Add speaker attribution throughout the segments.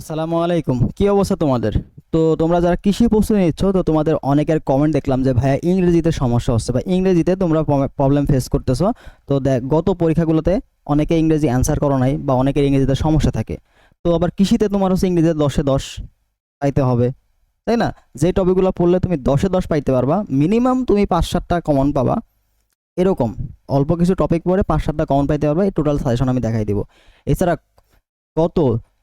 Speaker 1: আসসালামু আলাইকুম। কি অবস্থা তোমাদের? তো তোমরা যারা কৃষি প্রস্তুতি নিচ্ছ, তো তোমাদের অনেকের কমেন্ট দেখলাম যে, ভাইয়া, ইংরেজিতে সমস্যা হচ্ছে বা ইংরেজিতে তোমরা প্রবলেম ফেস করতেছো। তো দেখ, গত পরীক্ষাগুলোতে অনেকে ইংরেজি অ্যান্সার করো নাই বা অনেকের ইংরেজিতে সমস্যা থাকে। তো আবার কৃষিতে তোমার হচ্ছে ইংরেজিতে দশে দশ পাইতে হবে, তাই না? যে টপিকগুলো পড়লে তুমি দশে দশ পাইতে পারবা মিনিমাম তুমি পাঁচ সাতটা কমন পাবা। এরকম, অল্প কিছু টপিক পড়ে পাঁচ সাতটা কমন পাইতে পারবা, এই টোটাল সাজেশন আমি দেখাই দিব। এছাড়া কত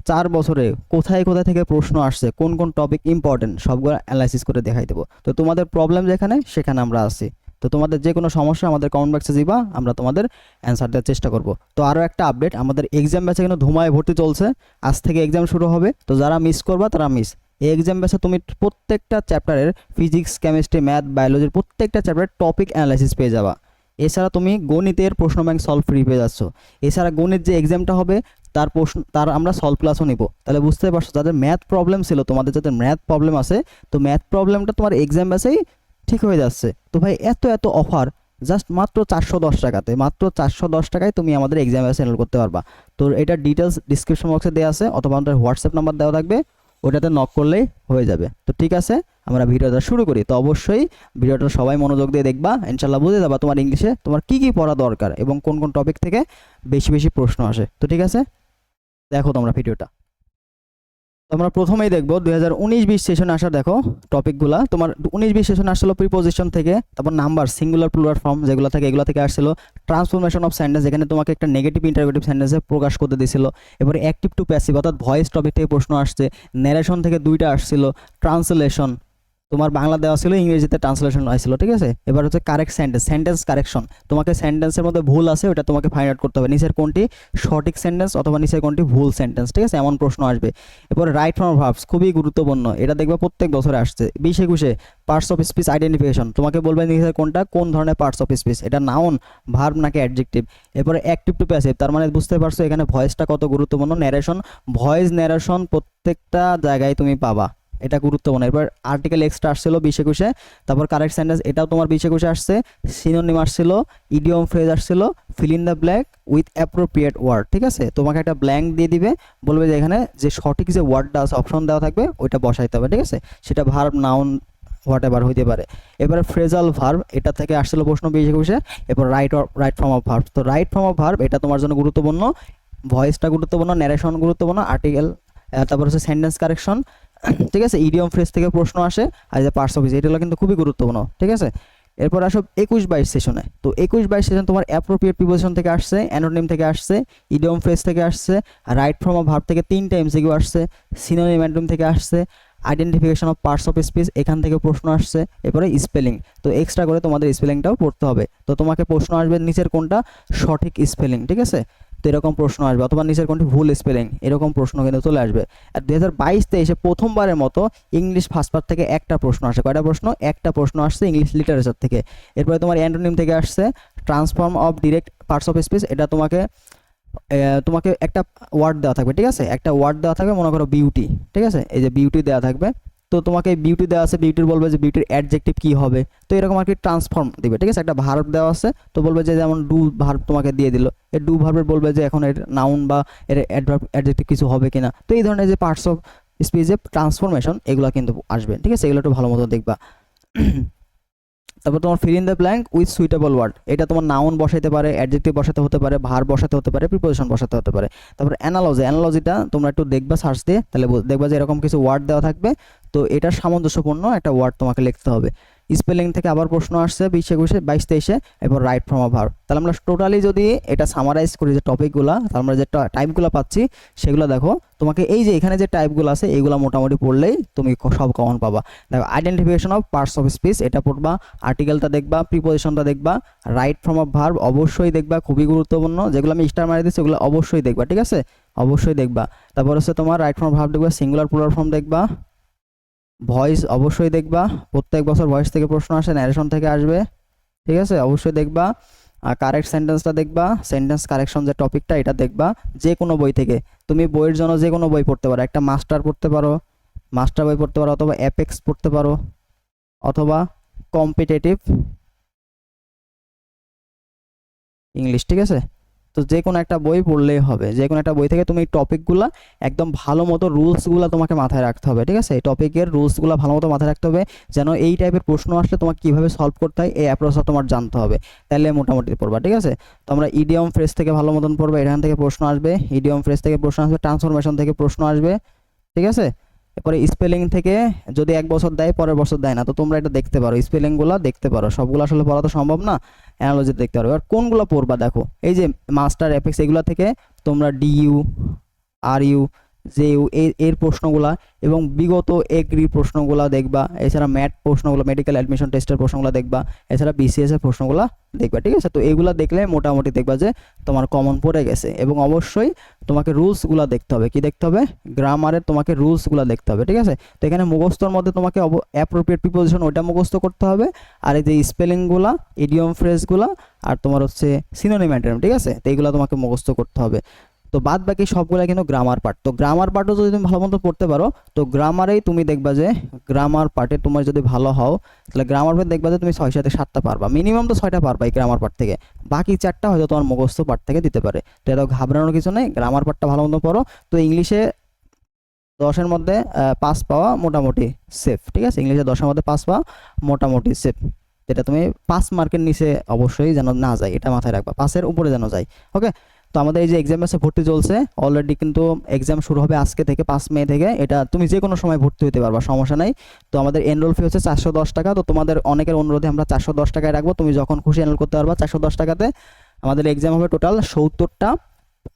Speaker 1: চার বছরে কোথায় কোথায় থেকে প্রশ্ন আসছে, কোন কোন টপিক ইম্পর্টেন্ট সবগুলো অ্যানালাইসিস করে দেখাই দেবো। তো তোমাদের প্রবলেম যেখানে, সেখানে আমরা আছি। তো তোমাদের যে কোনো সমস্যা আমাদের কমেন্ট বক্সে দিবা, আমরা তোমাদের অ্যান্সার দেওয়ার চেষ্টা করব। তো আরও একটা আপডেট আমাদের এক্সাম ব্যাচে কিন্তু ধুমায় ভর্তি চলছে। আজ থেকে এক্সাম শুরু হবে। তো যারা মিস করবা, তারা মিস এই এক্সাম ব্যাচে তুমি প্রত্যেকটা চ্যাপ্টারের ফিজিক্স কেমিস্ট্রি ম্যাথ বায়োলজির প্রত্যেকটা চ্যাপ্টারের টপিক অ্যানালাইসিস পেয়ে যাবা। এছাড়া তুমি গণিতের প্রশ্ন ব্যাংক সলভ ফ্রি পেয়ে যাচ্ছ। এছাড়া গণিত যে এক্সামটা হবে, তার প্রশ্ন, তার আমরা সলভ ক্লাসও নিব। তাহলে বুঝতে পারছ, যাদের ম্যাথ প্রবলেম ছিল, তোমাদের যাদের ম্যাথ প্রবলেম আছে, তো ম্যাথ প্রবলেমটা তোমার এক্সাম ব্যাসেই ঠিক হয়ে যাচ্ছে। তো ভাই, এত এত অফার জাস্ট মাত্র চারশো দশ টাকাতে, মাত্র চারশো দশ টাকায় তুমি আমাদের এক্সাম ব্যাসে এনরোল করতে পারবা। তো এটা ডিটেলস ডিসক্রিপশন বক্সে দেওয়া আছে, অথবা আমাদের হোয়াটসঅ্যাপ নাম্বার দেওয়া থাকবে ওটাতে নক করলেই হয়ে যাবে। তো ঠিক আছে, আমরা ভিডিওটা শুরু করি। তো অবশ্যই ভিডিওটা সবাই মনোযোগ দিয়ে দেখবা ইনশাল্লাহ বুঝে যাবা তোমার ইংলিশে তোমার কি কি পড়া দরকার এবং কোন কোন টপিক থেকে বেশি বেশি প্রশ্ন আসে। তো ঠিক আছে, দেখো তোমরা ভিডিওটা। তোমরা প্রথমেই দেখব দুই হাজার উনিশ বিশ সেশনে আসা দেখো টপিকগুলা তোমার উনিশ বিশ সেশন আসছিল প্রিপোজিশন থেকে, তারপর নাম্বার সিঙ্গুলার প্লুরাল ফর্ম যেগুলো থেকে, এগুলো থেকে আসছিল ট্রান্সফরমেশন অফ সেন্টেন্স এখানে তোমাকে একটা নেগেটিভ ইন্টারগেটিভ সেন্টেন্সে প্রকাশ করতে দিয়েছিল এবারে অ্যাক্টিভ টু প্যাসিভ অর্থাৎ ভয়েস টপিক থেকে প্রশ্ন আসছে ন্যারেশন থেকে দুইটা আসছিল ট্রান্সলেশন তোমার বাংলা দেওয়া ছিল, ইংরেজিতে ট্রান্সলেশন আসছিল ঠিক আছে? এবার হচ্ছে কারেক্ট সেন্টেন্স সেন্টেন্স কারেকশন তোমাকে সেন্টেন্সের মধ্যে ভুল আছে, ওটা তোমাকে ফাইন্ড আউট করতে হবে। নিচের কোনটি? সঠিক সেন্টেন্স অথবা নিচের কোনটি ভুল সেন্টেন্স ঠিক আছে? এমন প্রশ্ন আসবে। এরপর রাইট ফর্ম ভার্বস খুবই গুরুত্বপূর্ণ। এটা দেখবে প্রত্যেক বছরে আসছে। বিশ একুশে পার্টস অফ স্পিচ আইডেন্টিফিকেশন তোমাকে বলবে নিচের কোনটা? কোন ধরনের পার্টস অফ স্পিচ এটা নাউন ভার্ব নাকি অ্যাডজেক্টিভ এরপরে অ্যাক্টিভ টু প্যাসিভ তার মানে বুঝতে পারছ এখানে ভয়েসটা কত গুরুত্বপূর্ণ? ন্যারেশন ভয়েস ন্যারেশন প্রত্যেকটা জায়গায় তুমি পাবা। এটা গুরুত্বপূর্ণ। এরপর আর্টিকেল এক্সট্রা আসছিল বিশ একুশে, তারপর কারেক্ট সেন্টেন্স এটাও তোমার বিশ একুশে আসছে সিনোনিম আসছিল ইডিয়ম ফ্রেজ আসছিল fill in the blank with appropriate word ঠিক আছে? তোমাকে একটা ব্ল্যাঙ্ক দিয়ে দিবে, বলবে যে এখানে যে সঠিক যে ওয়ার্ডটা আছে অপশন দেওয়া থাকবে, ওইটা বসাইতে হবে, ঠিক আছে? সেটা ভার্ব নাউন হোয়াট এভার হইতে পারে। এবার ফ্রেজাল ভার্ব এটা থেকে আসছিল প্রশ্ন বিশ একুশে, এরপর right right form of verb তো রাইট ফর্ম অফ ভার্ব এটা তোমার জন্য গুরুত্বপূর্ণ ভয়েসটা গুরুত্বপূর্ণ ন্যারেশন গুরুত্বপূর্ণ আর্টিকেল তারপর হচ্ছে সেন্টেন্স কারেকশন ঠিক আছে? ইডিয়ম ফ্রেজ থেকে প্রশ্ন আসে, আর যে পার্টস অফিস এগুলো কিন্তু খুবই গুরুত্বপূর্ণ, ঠিক আছে? এরপর আসো একুশ বাইশ সেশনে তো একুশ বাইশ সেশন তোমার অ্যাপ্রোপ্রিয়েট প্রিপোজিশন থেকে আসছে অ্যানোনিম থেকে আসছে ইডিয়ম ফ্রেজ থেকে আসছে রাইট ফর্ম অফ ভার্ব থেকে তিনটা এমসিকিউ আসছে সিনোনিম অ্যান্টোনিম থেকে আসছে identification of parts of speech এখান থেকে প্রশ্ন আসছে, এরপরে স্পেলিং তো এক্সট্রা করে তোমাদের স্পেলিংটাও পড়তে হবে। তো তোমাকে প্রশ্ন আসবে নিচের কোনটা? সঠিক স্পেলিং ঠিক আছে? তো এরকম প্রশ্ন আসবে অথবা নিচের কোনটি ভুল স্পেলিং এরকম প্রশ্ন কিন্তু চলে আসবে। আর দু হাজার বাইশ তেইশে প্রথমবারের মতো ইংলিশ ফার্স্ট পার্ট থেকে একটা প্রশ্ন আসে। কয়টা প্রশ্ন? একটা প্রশ্ন আসছে ইংলিশ লিটারেচার থেকে। এরপরে তোমার অ্যান্টোনিম থেকে আসছে transform of direct parts of speech এটা তোমাকে তোমাকে একটা ওয়ার্ড দেওয়া থাকবে, ঠিক আছে? একটা ওয়ার্ড দেওয়া থাকবে, মনে করো বিউটি ঠিক আছে? এই যে বিউটি দেওয়া থাকবে। তো তোমাকে বিউটি দেওয়া আছে বিউটির বলবে যে বিউটির অ্যাডজেক্টিভ কী হবে। তো এরকম আর কি ট্রান্সফর্ম দেবে, ঠিক আছে? একটা ভার্ব দেওয়া আছে, তো বলবে যে যেমন ডু ভার্ব তোমাকে দিয়ে দিল। এর ডু ভার্বের বলবে যে এখন এর নাউন বা এর অ্যাডজেক্টিভ কিছু হবে কিনা। তো এই ধরনের যে পার্টস অফ স্পিচে ট্রান্সফরমেশন এগুলো কিন্তু আসবে, ঠিক আছে? এগুলো একটু ভালো মতো দেখবা। তারপর তোমার fill in the blank with suitable word এটা তোমার নাউন বসাইতে পারে অ্যাডজেক্টিভ বসাতে হতে পারে ভার বসাতে হতে পারে প্রিপোজিশন বসাতে হতে পারে। তারপর অ্যানালজি অ্যানালজিটা তোমরা একটু দেখবা সার্চ দিয়ে, তাহলে দেখবা যে এরকম কিছু ওয়ার্ড দেওয়া থাকবে। তো এটার সামঞ্জস্যপূর্ণ একটা ওয়ার্ড তোমাকে লিখতে হবে। স্পেলিং থেকে আবার প্রশ্ন আসছে বিশ একুশে, বাইশ তেইশে, এরপর রাইট ফ্রম ভার্ব তাহলে আমরা টোটালি যদি এটা সামারাইজ করি যে টপিকগুলো, তাহলে আমরা যে টাইপগুলো পাচ্ছি, সেগুলো দেখো, তোমাকে এই যে এখানে যে টাইপগুলো আছে এইগুলো মোটামুটি পড়লেই তুমি সব কমন পাবা। দেখো identification of parts of speech এটা পড়বা আর্টিকেলটা দেখবা প্রিপোজিশনটা দেখবা রাইট ফ্রম অফ ভার্ব অবশ্যই দেখবা, খুবই গুরুত্বপূর্ণ, যেগুলো আমি স্টার মারি দিচ্ছি সেগুলো অবশ্যই দেখবা, ঠিক আছে? অবশ্যই দেখবা। তারপর হচ্ছে তোমার রাইট ফর্ম ভার্ব দেখবা সিঙ্গুলার প্লুরাল ফর্ম দেখবা ভয়েস অবশ্যই দেখবা। প্রত্যেক বছর ভয়েস থেকে প্রশ্ন আসে ন্যারেশন থেকে আসবে। ঠিক আছে? অবশ্যই দেখবা। আর কারেক্ট সেন্টেন্সটা দেখবা। সেন্টেন্স কারেকশন যে টপিকটা এটা দেখবা। যে কোনো বই থেকে। তুমি বইয়ের জন্য যে কোনো বই পড়তে পারো। একটা মাস্টার পড়তে পারো মাস্টার বই পড়তে পারো, অথবা অ্যাপেক্স পড়তে পারো, অথবা কম্পিটেটিভ ইংলিশ ঠিক আছে? তো যে কোনো একটা বই পড়লেই হবে। যে কোনো একটা বই থেকে তুমি এই টপিকগুলো একদম ভালো মতো রুলসগুলো তোমাকে মাথায় রাখতে হবে, ঠিক আছে? এই টপিকের রুলসগুলো ভালো মতো মাথায় রাখতে হবে যেন এই টাইপের প্রশ্ন আসলে তোমাকে কীভাবে সলভ করতে হয়, এই অ্যাপ্রোচটা তোমার জানতে হবে। তাহলে মোটামুটি পড়বা, ঠিক আছে? তো আমরা ইডিয়ম ফ্রেস থেকে ভালো মতন পড়ব, এখান থেকে প্রশ্ন আসবে। ইডিয়ম ফ্রেস থেকে প্রশ্ন আসবে ট্রান্সফরমেশন থেকে প্রশ্ন আসবে, ঠিক আছে? এরপরে স্পেলিং থেকে যদি এক বছর দেয়, পরের বছর দেয় না, তো তোমরা এটা দেখতে পারো। স্পেলিংগুলো দেখতে পারো। সবগুলো আসলে পড়া তো সম্ভব না অ্যানালজি দেখতে পারো। এবার কোনগুলো পড়বা দেখো? এই যে মাস্টার এফেক্স এগুলো থেকে তোমরা ডিইউ আর ইউ যে এর প্রশ্নগুলা এবং বিগত এগ্রি প্রশ্নগুলো দেখবা, এছাড়া ম্যাট প্রশ্নগুলো মেডিকেল অ্যাডমিশন টেস্টের প্রশ্নগুলো দেখবা, এছাড়া বিসিএস এর প্রশ্নগুলো দেখবা, ঠিক আছে? তো এগুলো দেখলে মোটামুটি দেখবা যে তোমার কমন পড়ে গেছে এবং অবশ্যই তোমাকে রুলসগুলো দেখতে হবে। কি দেখতে হবে? গ্রামারের তোমাকে রুলসগুলো দেখতে হবে, ঠিক আছে? তো এখানে মুখস্থর মধ্যে তোমাকে অ্যাপ্রোপ্রিয়েট প্রিপোজিশন ওইটা মুখস্থ করতে হবে আর এই যে স্পেলিংগুলো ইডিয়ম ফ্রেজগুলো আর তোমার হচ্ছে সিনোনিম ঠিক আছে? তো এইগুলো তোমাকে মুখস্থ করতে হবে। তো বাদ বাকি সবগুলো কিন্তু গ্রামার পার্ট তো গ্রামার পার্টও যদি তুমি ভালো মতো পড়তে পারো, তো গ্রামারেই তুমি দেখবা যে গ্রামার পার্টে তোমার যদি ভালো হও, তাহলে গ্রামার পার্ট দেখবা যে তুমি ছয় সাথে সাতটা পারবা। মিনিমাম তো ছয়টা পারবা এই গ্রামার পার্ট থেকে। বাকি চারটা হয়তো তোমার মুখস্থ পার্ট থেকে দিতে পারে। তো এটা ঘাবড়ানোর কিছু নেই গ্রামার পার্টটা ভালো মতো পড়ো। তো ইংলিশে দশের মধ্যে পাস পাওয়া মোটামুটি সেফ ঠিক আছে? ইংলিশে দশের মধ্যে পাস পাওয়া মোটামুটি সেফ যেটা তুমি পাস মার্কের নিচে অবশ্যই যেন না যায়, এটা মাথায় রাখবা। পাসের উপরে যেন যায় ওকে তো আমাদের এই যে এক্সাম আছে ভর্তি চলছে অলরেডি কিন্তু এক্সাম শুরু হবে আজকে থেকে পাঁচ মে থেকে। এটা তুমি যে কোনো সময় ভর্তি হতে পারবা, সমস্যা নাই। তো আমাদের এনরোল ফি হচ্ছে চারশো দশ টাকা। তো তোমাদের অনেকের অনুরোধে আমরা চারশো দশ টাকায় রাখব। তুমি যখন খুশি এনরোল করতে পারবা চারশো দশ টাকাতে। আমাদের এক্সাম হবে টোটাল সত্তরটা।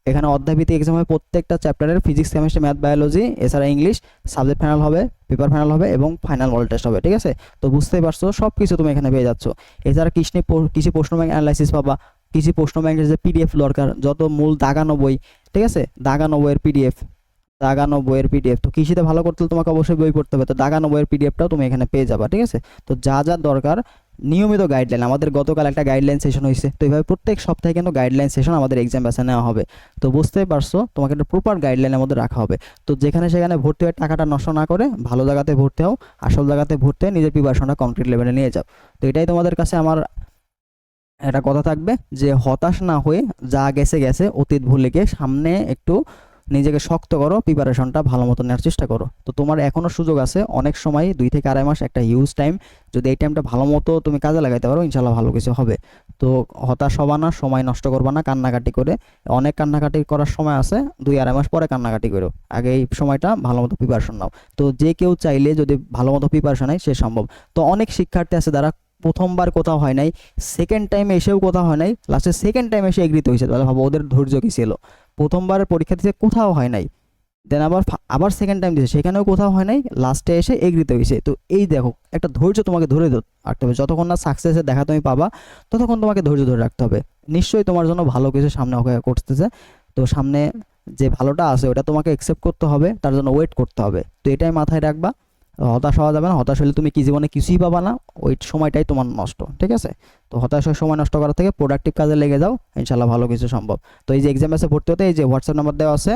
Speaker 1: এখানে অধ্যায়ভিত্তিক এক্সাম হবে প্রত্যেকটা চ্যাপ্টারের ফিজিক্স কেমিস্ট্রি ম্যাথ বায়োলজি এছাড়া ইংলিশ সাবজেক্ট ফাইনাল হবে পেপার ফাইনাল হবে এবং ফাইনাল মডেল টেস্ট হবে, ঠিক আছে? তো বুঝতেই পারছ সব কিছু তুমি এখানে পেয়ে যাচ্ছ। এছাড়া কৃষ্ণি কৃষি প্রশ্ন ব্যাংক অ্যানালাইসিস পাবা। কৃষি প্রশ্ন ব্যাংকের যে পিডিএফ দরকার, যত মূল দাগানো বই ঠিক আছে? দাগানো বইয়ের পিডিএফ দাগানো বইয়ের পিডিএফ তো কৃষিতে ভালো করতে হলে তোমাকে অবশ্যই বই পড়তে হবে। তো দাগানো বইয়ের পিডিএফটাও তুমি এখানে পেয়ে যাবা, ঠিক আছে? তো যা যা দরকার, নিয়মিত গাইডলাইন আমাদের গতকাল একটা গাইডলাইন সেশন হয়েছে। তো এইভাবে প্রত্যেক সপ্তাহে কিন্তু গাইডলাইন সেশন আমাদের এক্সাম ব্যাসে নেওয়া হবে। তো বুঝতেই পারছ, তোমাকে একটা প্রপার গাইডলাইনের মধ্যে রাখা হবে। তো যেখানে সেখানে ভর্তি হয়ে টাকাটা নষ্ট না করে ভালো জায়গাতে ভর্তি হও, আসল জায়গাতে ভর্তি হয়ে নিজের প্রিপারেশনটা কমপ্লিট লেভেলে নিয়ে যাও। তো এটাই তোমাদের কাছে আমার একটা কথা থাকবে যে হতাশ না হয়ে যা গেছে গেছে অতীত ভুলে গিয়ে সামনে একটু নিজেকে শক্ত করো প্রিপারেশনটা ভালো মতো নেওয়ার চেষ্টা করো। তো তোমার এখনও সুযোগ আছে, অনেক সময় দুই থেকে আড়াই মাস একটা হিউজ টাইম যদি এই টাইমটা ভালো মতো তুমি কাজে লাগাইতে পারো ইনশাল্লাহ ভালো কিছু হবে। তো হতাশ হবা না, সময় নষ্ট করবা না, কান্নাকাটি করে। অনেক কান্নাকাটি করার সময় আছে, দুই আড়াই মাস পরে কান্নাকাটি করো। আগে এই সময়টা ভালো মতো প্রিপারেশন নাও। তো যে কেউ চাইলে যদি ভালো মতো প্রিপারেশন নেয় সে সম্ভব। তো অনেক শিক্ষার্থী আছে যারা প্রথমবার কোথাও হয় নাই সেকেন্ড টাইমে এসেও কোথাও হয় নাই লাস্টে সেকেন্ড টাইম এসে এগ্রিতে হয়েছে। তাহলে ভাবো, ওদের ধৈর্য কী ছিল? প্রথমবার পরীক্ষা দিতে কোথাও হয় নাই দেন আবার আবার সেকেন্ড টাইম দিয়েছে, সেখানেও কোথাও হয় নাই লাস্টে এসে এগ্রিতে হয়েছে। তো এই দেখো, একটা ধৈর্য তোমাকে ধরে রাখতে হবে। যতক্ষণ না সাকসেসের দেখা তুমি পাবা, ততক্ষণ তোমাকে ধৈর্য ধরে রাখতে হবে। নিশ্চয়ই তোমার জন্য ভালো কিছু সামনে অপেক্ষা করতেছে। তো সামনে যে ভালোটা আছে, ওটা তোমাকে অ্যাকসেপ্ট করতে হবে, তার জন্য ওয়েট করতে হবে। তো এটাই মাথায় রাখবা। হতাশ হওয়া যাবে না, হতাশ হলে তুমি কি জীবনে কিছুই পাবা না, ওই সময়টাই তোমার নষ্ট, ঠিক আছে? তো হতাশ সময় নষ্ট করার থেকে প্রোডাক্টিভ কাজে লেগে যাও ইনশাল্লাহ ভালো কিছু সম্ভব। তো এই যে এক্সাম আছে ভর্তি হতে, এই যে হোয়াটসঅ্যাপ নাম্বার দেওয়া আছে,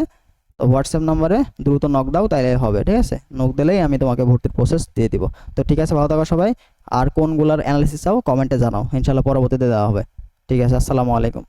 Speaker 1: তো হোয়াটসঅ্যাপ নাম্বারে দ্রুত নক দাও, তাইলে হবে, ঠিক আছে? নক দিলেই আমি তোমাকে ভর্তির প্রসেস দিয়ে দিব। তো ঠিক আছে, ভালো থাকো সবাই। আর কোনগুলার অ্যানালিসিস চাও কমেন্টে জানাও। ইনশাল্লাহ পরবর্তীতে দেওয়া হবে। ঠিক আছে, আসসালামু আলাইকুম।